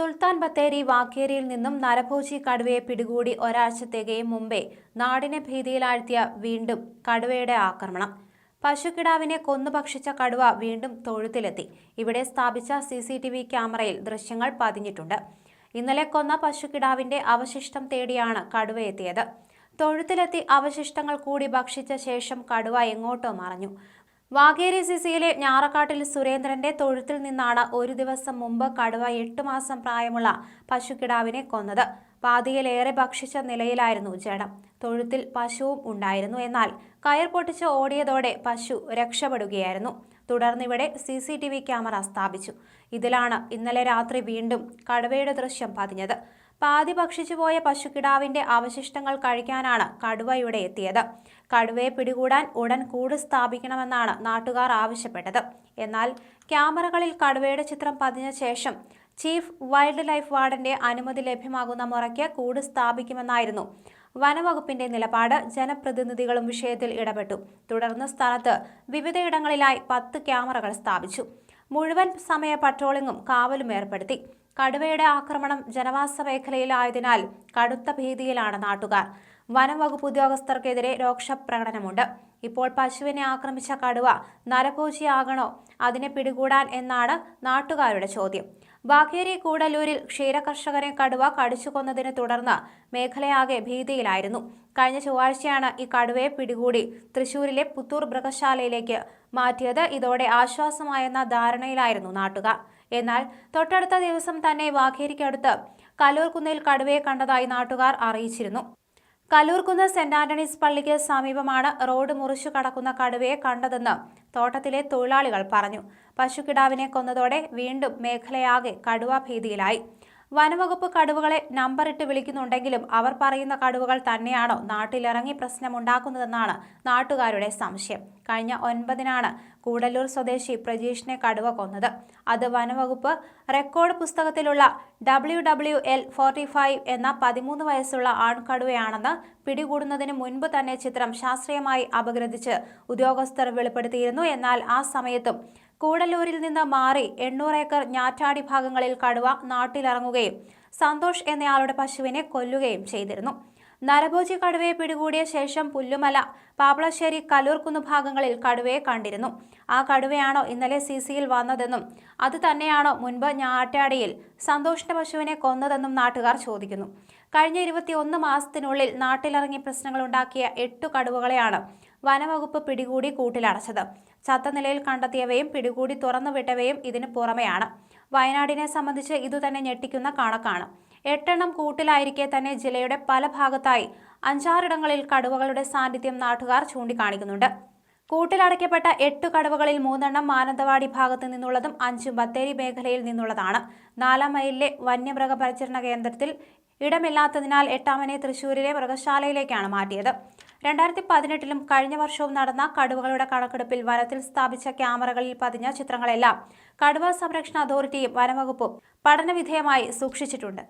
സുൽത്താൻ ബത്തേരി വാക്കേരിയിൽ നിന്നും നരഭോജി കടുവയെ പിടികൂടി ഒരാഴ്ച തികയും മുമ്പേ നാടിനെ ഭീതിയിലാഴ്ത്തിയ വീണ്ടും കടുവയുടെ ആക്രമണം. പശുക്കിടാവിനെ കൊന്നു ഭക്ഷിച്ച കടുവ വീണ്ടും തൊഴുത്തിലെത്തി. ഇവിടെ സ്ഥാപിച്ച സി സി ടി വി ക്യാമറയിൽ ദൃശ്യങ്ങൾ പതിഞ്ഞിട്ടുണ്ട്. ഇന്നലെ കൊന്ന പശുക്കിടാവിന്റെ അവശിഷ്ടം തേടിയാണ് കടുവ എത്തിയത്. തൊഴുത്തിലെത്തി അവശിഷ്ടങ്ങൾ കൂടി ഭക്ഷിച്ച ശേഷം കടുവ എങ്ങോട്ടോ മറഞ്ഞു. വാഗേരി സിസിയിലെ ഞാറക്കാട്ടിൽ സുരേന്ദ്രന്റെ തൊഴുത്തിൽ നിന്നാണ് ഒരു ദിവസം മുമ്പ് കടുവ എട്ട് മാസം പ്രായമുള്ള പശുക്കിടാവിനെ കൊന്നത്. പാതിയിലേറെ ഭക്ഷിച്ച നിലയിലായിരുന്നു ജഡം. തൊഴുത്തിൽ പശുവും ഉണ്ടായിരുന്നു. എന്നാൽ കയർ പൊട്ടിച്ച് ഓടിയതോടെ പശു രക്ഷപ്പെടുകയായിരുന്നു. തുടർന്ന് ഇവിടെ C C T V camera സ്ഥാപിച്ചു. ഇതിലാണ് ഇന്നലെ രാത്രി വീണ്ടും കടുവയുടെ ദൃശ്യം പതിഞ്ഞത്. പാതി ഭക്ഷിച്ചു പോയ പശുക്കിടാവിന്റെ അവശിഷ്ടങ്ങൾ കഴിക്കാനാണ് കടുവ ഇവിടെ എത്തിയത്. കടുവയെ പിടികൂടാൻ ഉടൻ കൂട് സ്ഥാപിക്കണമെന്നാണ് നാട്ടുകാർ ആവശ്യപ്പെട്ടത്. എന്നാൽ ക്യാമറകളിൽ കടുവയുടെ ചിത്രം പതിഞ്ഞ ശേഷം ചീഫ് വൈൽഡ് ലൈഫ് വാർഡന്റെ അനുമതി ലഭ്യമാകുന്ന മുറയ്ക്ക് കൂട് സ്ഥാപിക്കുമെന്നായിരുന്നു വനവകുപ്പിന്റെ നിലപാട് ജനപ്രതിനിധികളും വിഷയത്തിൽ ഇടപെട്ടു. തുടർന്ന് സ്ഥലത്ത് വിവിധയിടങ്ങളിലായി പത്ത് ക്യാമറകൾ സ്ഥാപിച്ചു. മുഴുവൻ സമയ പട്രോളിങ്ങും കാവലും ഏർപ്പെടുത്തി. കടുവയുടെ ആക്രമണം ജനവാസ മേഖലയിലായതിനാൽ കടുത്ത ഭീതിയിലാണ് നാട്ടുകാർ. വനംവകുപ്പ് ഉദ്യോഗസ്ഥർക്കെതിരെ രോക്ഷപ്രകടനമുണ്ട് ഇപ്പോൾ പശുവിനെ ആക്രമിച്ച കടുവ നരഭോജിയാകണോ? അതിനെ പിടികൂടാൻ എന്നാണ് നാട്ടുകാരുടെ ചോദ്യം. ബാഖേരി കൂടല്ലൂരിൽ ക്ഷീരകർഷകരെ കടുവ കടിച്ചുകൊന്നതിനെ തുടർന്ന് മേഖലയാകെ ഭീതിയിലായിരുന്നു. കഴിഞ്ഞ ചൊവ്വാഴ്ചയാണ് ഈ കടുവയെ പിടികൂടി തൃശൂരിലെ പുത്തൂർ മൃഗശാലയിലേക്ക് മാറ്റിയത്. ഇതോടെ ആശ്വാസമായെന്ന ധാരണയിലായിരുന്നു നാട്ടുകാർ. എന്നാൽ തൊട്ടടുത്ത ദിവസം തന്നെ വാഖേരിക്കടുത്ത് കലൂർകുന്നിൽ കടുവയെ കണ്ടതായി നാട്ടുകാർ അറിയിച്ചിരുന്നു. കലൂർകുന്ന് സെന്റ് ആന്റണീസ് പള്ളിക്ക് സമീപമാണ് റോഡ് മുറിച്ചു കടക്കുന്ന കടുവയെ കണ്ടതെന്ന് തോട്ടത്തിലെ തൊഴിലാളികൾ പറഞ്ഞു. പശുക്കിടാവിനെ കൊന്നതോടെ വീണ്ടും മേഖലയാകെ കടുവ ഭീതിയിലായി വനവകുപ്പ് കടുവകളെ നമ്പറിട്ട് വിളിക്കുന്നുണ്ടെങ്കിലും അവർ പറയുന്ന കടുവകൾ തന്നെയാണോ നാട്ടിലിറങ്ങി പ്രശ്നമുണ്ടാക്കുന്നതെന്നാണ് നാട്ടുകാരുടെ സംശയം. കഴിഞ്ഞ ഒൻപതിനാണ് കൂടല്ലൂർ സ്വദേശി പ്രജീഷിനെ കടുവ കൊന്നത്. അത് വനവകുപ്പ് record പുസ്തകത്തിലുള്ള W W L forty five എന്ന പതിമൂന്ന് വയസ്സുള്ള ആൺകടുവയാണെന്ന് പിടികൂടുന്നതിന് മുൻപ് തന്നെ ചിത്രം ശാസ്ത്രീയമായി അപഗ്രഥിച്ച് ഉദ്യോഗസ്ഥർ വെളിപ്പെടുത്തിയിരുന്നു. എന്നാൽ ആ സമയത്തും കൂടല്ലൂരിൽ നിന്ന് മാറി എണ്ണൂറ് ഏക്കർ ഞാറ്റാടി ഭാഗങ്ങളിൽ കടുവ നാട്ടിലിറങ്ങുകയും സന്തോഷ് എന്നയാളുടെ പശുവിനെ കൊല്ലുകയും ചെയ്തിരുന്നു. നരഭോജി കടുവയെ പിടികൂടിയ ശേഷം പുല്ലുമല പാപ്പളശ്ശേരി കലൂർക്കുന്ന് ഭാഗങ്ങളിൽ കടുവയെ കണ്ടിരുന്നു. ആ കടുവയാണോ ഇന്നലെ സി സിയിൽ വന്നതെന്നും അത് തന്നെയാണോ മുൻപ് ഞാറ്റാടിയിൽ സന്തോഷിന്റെ പശുവിനെ കൊന്നതെന്നും നാട്ടുകാർ ചോദിക്കുന്നു. കഴിഞ്ഞ ഇരുപത്തിയൊന്ന് മാസത്തിനുള്ളിൽ നാട്ടിലിറങ്ങി പ്രശ്നങ്ങളുണ്ടാക്കിയ എട്ടു കടുവകളെയാണ് വനവകുപ്പ് പിടികൂടി കൂട്ടിലടച്ചത്. ചത്ത നിലയിൽ കണ്ടെത്തിയവയും പിടികൂടി തുറന്നുവിട്ടവയും ഇതിന് പുറമെയാണ്. വയനാടിനെ സംബന്ധിച്ച് ഇതുതന്നെ ഞെട്ടിക്കുന്ന കണക്കാണ്. എട്ടെണ്ണം കൂട്ടിലായിരിക്കെ തന്നെ ജില്ലയുടെ പല ഭാഗത്തായി അഞ്ചാറിടങ്ങളിൽ കടുവകളുടെ സാന്നിധ്യം നാട്ടുകാർ ചൂണ്ടിക്കാണിക്കുന്നുണ്ട്. കൂട്ടിലടയ്ക്കപ്പെട്ട എട്ട് കടുവകളിൽ മൂന്നെണ്ണം മാനന്തവാടി ഭാഗത്തു നിന്നുള്ളതും അഞ്ചും ബത്തേരി മേഖലയിൽ നിന്നുള്ളതാണ്. നാലാം മൈലിലെ വന്യമൃഗ പരിചരണ കേന്ദ്രത്തിൽ ഇടമില്ലാത്തതിനാൽ എട്ടാമനെ തൃശൂരിലെ മൃഗശാലയിലേക്കാണ് മാറ്റിയത്. രണ്ടായിരത്തി പതിനെട്ടിലും കഴിഞ്ഞ വർഷവും നടന്ന കടുവകളുടെ കണക്കെടുപ്പിൽ വനത്തിൽ സ്ഥാപിച്ച ക്യാമറകളിൽ പതിഞ്ഞ ചിത്രങ്ങളെല്ലാം കടുവ സംരക്ഷണ അതോറിറ്റിയും വനവകുപ്പും പഠനവിധേയമായി സൂക്ഷിച്ചിട്ടുണ്ട്.